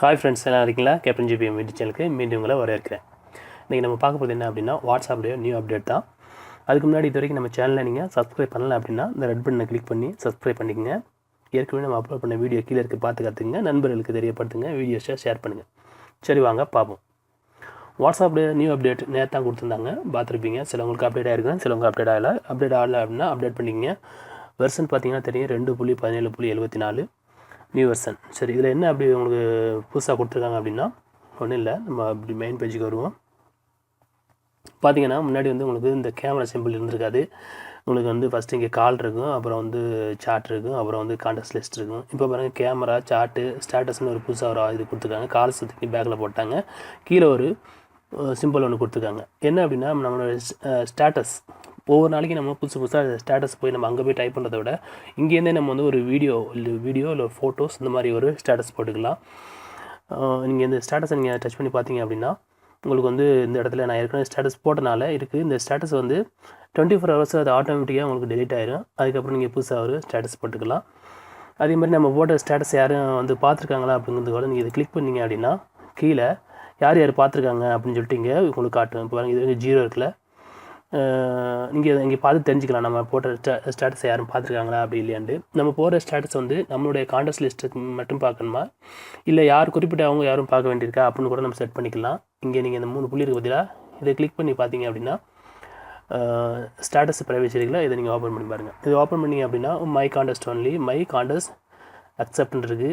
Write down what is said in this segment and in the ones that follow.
Hi friends எல்லாம் இருக்கீங்களா? Captain GBM media சேனலுக்கு மீண்டும் உங்களை வரவேற்கிறேன். இன்றைக்கி நம்ம பார்க்க போகிறது என்ன அப்படின்னா வாட்ஸ்அப்லேயே நியூ அப்டேட் தான். அதுக்கு முன்னாடி இது வரைக்கும் நம்ம சேனலில் நீங்கள் சப்ஸ்கிரைப் பண்ணல அப்படின்னா இந்த ரெட் பட்டனை கிளிக் பண்ணி சப்ஸ்கிரைப் பண்ணிக்கோங்க. ஏற்கனவே நம்ம அப்லோட் பண்ண வீடியோ கீழே இருக்க பார்த்து கற்றுக்குங்க நண்பர்களுக்கு தெரியப்படுத்துங்க வீடியோஸை ஷேர் பண்ணுங்கள் சரி வாங்க பார்ப்போம். வாட்ஸ்அப்பில் நியூ அப்டேட் நேற்று தான் கொடுத்துருந்தாங்க. பார்த்துருப்பீங்க. சிலவங்களுக்கு அப்டேட் ஆகிருக்கும் சிலவங்க அப்டேட் ஆகலை. அப்டேட் ஆகலை அப்படின்னா அப்டேட் பண்ணிக்கங்க. வெர்ஷன் பார்த்தீங்கன்னா தெரியும் ரெண்டு புள்ளி பதினேழு புள்ளி எழுபத்தி நாலு. நியூ வெர்ஷன் சரி இதில் என்ன அப்படி உங்களுக்கு புதுசாக கொடுத்துருக்காங்க அப்படின்னா ஒன்றும் இல்லை. நம்ம அப்படி மெயின் பேஜுக்கு வருவோம். பார்த்தீங்கன்னா முன்னாடி வந்து உங்களுக்கு இந்த கேமரா சிம்பிள் இருந்திருக்காது. உங்களுக்கு வந்து ஃபஸ்ட்டு இங்கே கால் இருக்கும் அப்புறம் வந்து சாட் இருக்கும் அப்புறம் வந்து கான்டாக்ட் லிஸ்ட் இருக்கும். இப்போ பாருங்கள் கேமரா சாட்டு ஸ்டேட்டஸ்னு ஒரு புதுசாக ஒரு இது கொடுத்துருக்காங்க. கால் சுற்றி பேக்கில் போட்டாங்க. கீழே ஒரு சிம்பிள் ஒன்று கொடுத்துருக்காங்க. என்ன அப்படின்னா நம்மளோட ஸ்டேட்டஸ் ஒவ்வொரு நாளைக்கு நம்ம புதுசு புதுசாக ஸ்டேட்டஸ் போய் நம்ம அங்கே போய் டைப் பண்ணுறத விட இங்கேருந்தே நம்ம வந்து ஒரு வீடியோ இல்லை வீடியோ இல்லை ஃபோட்டோஸ் இந்த மாதிரி ஒரு ஸ்டேட்டஸ் போட்டுக்கலாம். நீங்கள் இந்த ஸ்டேட்டஸை நீங்கள் டச் பண்ணி பார்த்தீங்க அப்படின்னா உங்களுக்கு வந்து இந்த இடத்துல நான் ஏற்கனவே ஸ்டேட்டஸ் போட்டனால இருக்குது இந்த ஸ்டேட்டஸ் வந்து டுவெண்ட்டி ஃபோர் ஹவர்ஸ் அது ஆட்டோமேட்டிக்காக உங்களுக்கு டெலிட் ஆயிரும். அதுக்கப்புறம் நீங்கள் புதுசாக ஒரு ஸ்டேட்டஸ் போட்டுக்கலாம். அதே மாதிரி நம்ம போட்ட ஸ்டேட்டஸ் யாரும் வந்து பார்த்துருக்காங்களா அப்படிங்கிறது கூட நீங்கள் இதை கிளிக் பண்ணீங்க அப்படின்னா கீழே யார் யார் பார்த்துருக்காங்க அப்படின்னு சொல்லிட்டு இங்கே உங்களுக்கு காட்டும். இப்போ பாருங்கள் இது வந்து ஜீரோ இருக்குல்ல. நீங்கள் இங்கே பார்த்து தெரிஞ்சுக்கலாம். நம்ம போட்ட ஸ்டா ஸ்டேட்டஸை யாரும் பார்த்துருக்காங்களா அப்படி இல்லையாண்டு நம்ம போகிற ஸ்டேட்டஸ் வந்து நம்மளுடைய காண்டஸ்ட் லிஸ்ட்டு மட்டும் பார்க்கணுமா? இல்லை யார் குறிப்பிட்ட அவங்க யாரும் பார்க்க வேண்டியிருக்கா? அப்படின்னு கூட நம்ம செட் பண்ணிக்கலாம். இங்கே நீங்கள் இந்த மூணு புள்ளி இருக்க பதிலாக இதை கிளிக் பண்ணி பார்த்தீங்க அப்படின்னா ஸ்டேட்டஸ் ப்ரைவேசி இருக்குல்ல இதை நீங்கள் ஓப்பன் பண்ணி பாருங்கள் இது ஓப்பன் பண்ணிங்க அப்படின்னா my contest only my contest அக்செப்ட்னு இருக்குது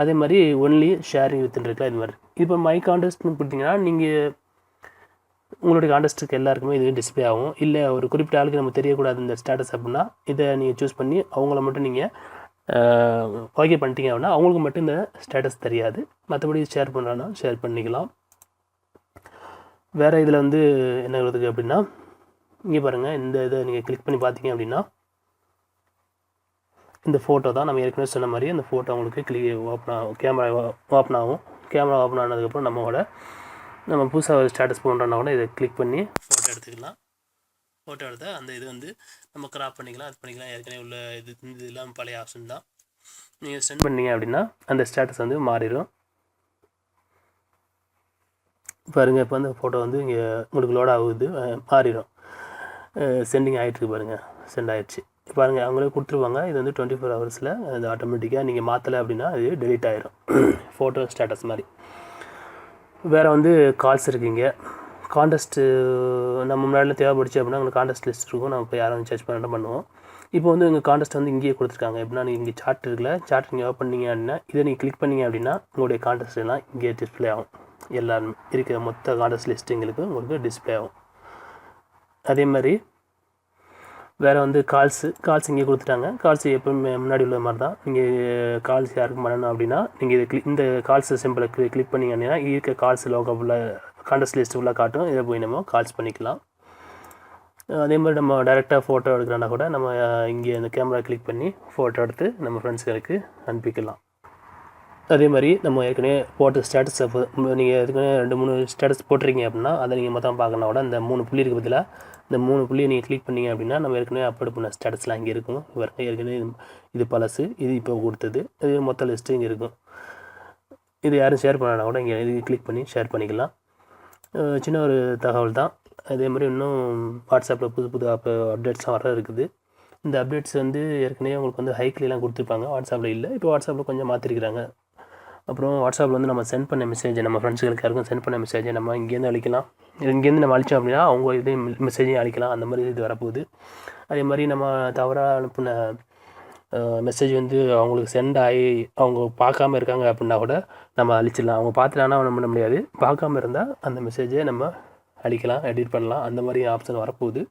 அதே மாதிரி ஒன்லி ஷேரிங் வித்துன்னு இருக்குல்ல இது மாதிரி. இப்போ மை காண்டஸ்ட்னு கொடுத்தீங்கன்னா நீங்கள் உங்களுடைய காண்டஸ்ட்டுக்கு எல்லாருக்குமே இது டிஸ்பிளே ஆகும். இல்லை ஒரு குறிப்பிட்ட ஆளுக்கு நம்ம தெரியக்கூடாது இந்த ஸ்டேட்டஸ் அப்படின்னா இதை நீங்கள் சூஸ் பண்ணி அவங்கள மட்டும் நீங்கள் ஓகே பண்ணிட்டீங்க அப்படின்னா அவங்களுக்கு மட்டும் இந்த ஸ்டேட்டஸ் தெரியாது. மற்றபடி ஷேர் பண்ணுறோன்னா ஷேர் பண்ணிக்கலாம். வேறு இதில் வந்து என்ன இருக்குது அப்படின்னா இங்கே பாருங்கள் இந்த இதை நீங்கள் கிளிக் பண்ணி பார்த்தீங்க அப்படின்னா இந்த ஃபோட்டோ தான் நம்ம ஏற்கனவே சொன்ன மாதிரி அந்த ஃபோட்டோ உங்களுக்கு கிளிக் ஓப்பன் ஆகும் கேமரா ஓப்பன் ஆகும். கேமரா ஓப்பன் ஆனதுக்கப்புறம் நம்மளோட நம்ம புதுசாக ஒரு ஸ்டேட்டஸ் போடுறோன்னா கூட இதை கிளிக் பண்ணி ஃபோட்டோ எடுத்துக்கலாம். ஃபோட்டோ எடுத்தால் அந்த இது வந்து நம்ம கிராப் பண்ணிக்கலாம் அது பண்ணிக்கலாம். ஏற்கனவே உள்ள இது இதெல்லாம் பழைய ஆப்ஷன் தான். நீங்கள் சென்ட் பண்ணீங்க அப்படின்னா அந்த ஸ்டேட்டஸ் வந்து மாறிடும். பாருங்கள் இப்போ வந்து ஃபோட்டோ வந்து இங்கே உங்களுக்கு லோட் ஆகுது மாறிடும். சென்டிங் ஆகிட்டுருக்கு பாருங்கள் சென்ட் ஆகிடுச்சு பாருங்கள் அவங்களே கொடுத்துருவாங்க. இது வந்து டுவெண்ட்டி ஃபோர் ஹவர்ஸில் அது ஆட்டோமேட்டிக்காக நீங்கள் மாற்றலை அப்படின்னா அது டெலிட் ஆகிரும் ஃபோட்டோ ஸ்டேட்டஸ் மாதிரி. வேறு வந்து கால்ஸ் இருக்குங்க. காண்டஸ்ட்டு நம்ம முன்னாடியில் தேவைப்படுச்சு அப்படின்னா உங்களுக்கு காண்டஸ்ட் லிஸ்ட் இருக்கும். நம்ம இப்போ யாரும் சர்ச் பண்ண பண்ணுவோம்? இப்போ வந்து எங்கள் காண்டஸ்ட் வந்து இங்கேயே கொடுத்துருக்காங்க. எப்படின்னா நீங்கள் இங்கே சார்ட் இருக்குல்ல சார்ட் நீங்கள் ஓப்பன் பண்ணீங்க அப்படின்னா இதை நீங்கள் கிளிக் பண்ணீங்க அப்படின்னா உங்களுடைய காண்டஸ்ட் எல்லாம் இங்கே டிஸ்பிளே ஆகும். எல்லாருமே இருக்கிற மொத்த காண்டஸ்ட் லிஸ்ட்டுங்களுக்கு உங்களுக்கு டிஸ்பிளே ஆகும். அதே மாதிரி வேறு வந்து கால்ஸு கால்ஸ் இங்கே கொடுத்துட்டாங்க. கால்ஸ் எப்பவுமே முன்னாடி உள்ள மாதிரி தான் நீங்கள் கால்ஸ் யாருக்கும் பண்ணணும் அப்படின்னா நீங்கள் இது இந்த கால்ஸ் சிம்பிளை கிளிக் கிளிக் பண்ணிங்கன்னா இருக்க கால்ஸ் லோகோ ஃபுல்லாக காண்டஸ்ட் லிஸ்ட் ஃபுல்லாக காட்டும். இதை போய் நம்ம கால்ஸ் பண்ணிக்கலாம். அதே மாதிரி நம்ம டேரெக்டாக ஃபோட்டோ எடுக்கிறோன்னா கூட நம்ம இங்கே அந்த கேமரா கிளிக் பண்ணி ஃபோட்டோ எடுத்து நம்ம ஃப்ரெண்ட்ஸ்களுக்கு அனுப்பிக்கலாம். அதே மாதிரி நம்ம ஏற்கனவே போட்ட ஸ்டேட்டஸ் நீங்கள் ஏற்கனவே ரெண்டு மூணு ஸ்டேட்டஸ் போட்டிருக்கீங்க அப்படின்னா அதை நீங்கள் மொத்தம் பார்க்கணும் கூட இந்த மூணு புள்ளி இருக்க பதிலாக இந்த மூணு புள்ளியை நீங்கள் கிளிக் பண்ணிங்க அப்படின்னா நம்ம ஏற்கனவே அப்லோட் பண்ண ஸ்டேட்டஸ்லாம் இங்கே இருக்கும். இவருக்கு ஏற்கனவே இது பழசு இது இப்போ கொடுத்தது இது மொத்த லிஸ்ட்டு இங்கே இருக்கும். இது யாரும் ஷேர் பண்ணனா கூட இங்கே இது கிளிக் பண்ணி ஷேர் பண்ணிக்கலாம். சின்ன ஒரு தகவல் தான். அதே மாதிரி இன்னும் வாட்ஸ்அப்பில் புது புது அப் அப்டேட்ஸ்லாம் வர இருக்குது. இந்த அப்டேட்ஸ் வந்து ஏற்கனவே உங்களுக்கு வந்து ஹைக்லாம் கொடுத்துருப்பாங்க. வாட்ஸ்அப்பில் இல்லை. இப்போ வாட்ஸ்அப்பில் கொஞ்சம் மாற்றிருக்கிறாங்க அப்புறம் வாட்ஸ்அப்பில் வந்து நம்ம சென்ட் பண்ண மெசேஜை நம்ம ஃப்ரெண்ட்ஸுகளுக்கு யாருக்கும் சென்ட் பண்ண மெசேஜை நம்ம இங்கேருந்து அழிக்கலாம் இங்கேருந்து நம்ம அழிச்சோம் அப்படின்னா அவங்க இதையும் மெசேஜையும் அழிக்கலாம் அந்த மாதிரி இது வரப்போகுது. அதே மாதிரி நம்ம தவறாக அனுப்பின மெசேஜ் வந்து அவங்களுக்கு சென்ட் ஆகி அவங்க பார்க்காம இருக்காங்க அப்படின்னா கூட நம்ம அழிச்சிடலாம் அவங்க பார்த்துட்டானா ஒன்றும் பண்ண முடியாது. பார்க்காம இருந்தால் அந்த மெசேஜை நம்ம அழிக்கலாம் எடிட் பண்ணலாம். அந்த மாதிரி ஆப்ஷன் வரப்போகுது.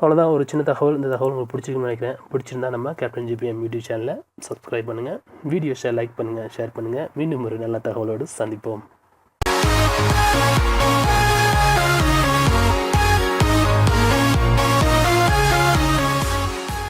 அவ்வளோதான் ஒரு சின்ன தகவல் இந்த தகவல் உங்களுக்கு பிடிச்சிருக்குன்னு நினைக்கிறேன். பிடிச்சிருந்தா நம்ம captain G B M YouTube சேனலை சப்ஸ்கிரைப் பண்ணுங்கள் வீடியோஸை லைக் பண்ணுங்கள் ஷேர் பண்ணுங்கள் மீண்டும் ஒரு நல்ல தகவலோடு சந்திப்போம்.